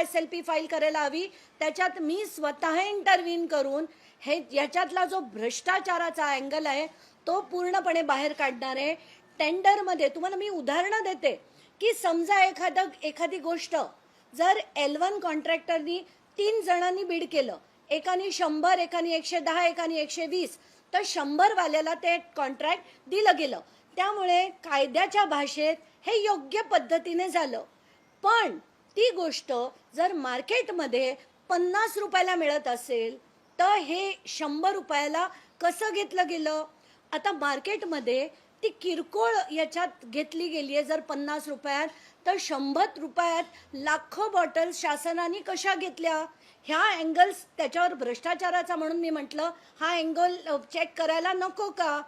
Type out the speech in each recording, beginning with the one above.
S L P file करायला हवी. त्याच्यात मी स्वतः इंटरव्हीन करून हे याच्यातला जो भ्रष्टाचाराचा अँगल आहे तो पूर्णपणे बाहेर काढणार आहे. टेंडरमध्ये तुम्हाला मी उदाहरणं देते की समजा एखादं एखादी गोष्ट जर एल वन कॉन्ट्रॅक्टरनी तीन जणांनी बीड केलं एकानी शंभर एकाने एकशे दहा एकानी एकशे वीस तर शंभरवाल्याला ते कॉन्ट्रॅक्ट दिलं गेलं. त्यामुळे कायद्याच्या भाषेत हे योग्य पद्धतीने झालं. पण ती गोष्ट जर मार्केटमध्ये पन्नास रुपयाला मिळत असेल तर हे शंभर रुपयाला कसं घेतलं गेलं? आता मार्केटमध्ये ती किरकोळ याच्यात घेतली गेली आहे. जर पन्नास रुपयात तर शंभर रुपयात लाखो बॉटल्स शासनाने कशा घेतल्या? ह्या अँगल्स त्याच्यावर भ्रष्टाचाराचा म्हणून मी म्हटलं हा अँगल चेक करायला नको का?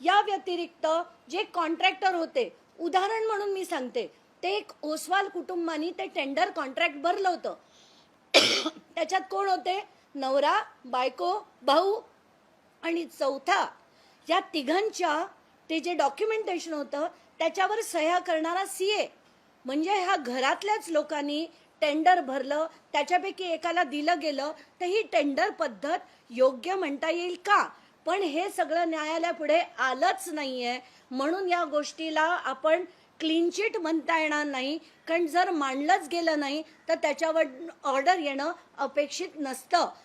या व्यतिरिक्त जे कॉन्ट्रॅक्टर होते उदाहरण म्हणून मी सांगते. ते एक ओसवाल कुटुंबानी ते टेंडर कॉन्ट्रॅक्ट भरलं होतं. त्याच्यात कोण होते? नवरा बायको भाऊ आणि चौथा. या तिघांच्या ते जे डॉक्युमेंटेशन होतं त्याच्यावर सह्या करणारा सी ए म्हणजे ह्या घरातल्याच लोकांनी टेंडर भरलं त्याच्यापैकी एकाला दिलं गेलं तर ही टेंडर पद्धत योग्य म्हणता येईल का? पण हे सगळं न्यायालयापुढे आलंच नाहीये. म्हणून या गोष्टीला आपण क्लीन चिट म्हणता येणार नाही. कारण जर मांडलंच गेलं नाही तर त्याच्यावर ऑर्डर येणं अपेक्षित नसतं.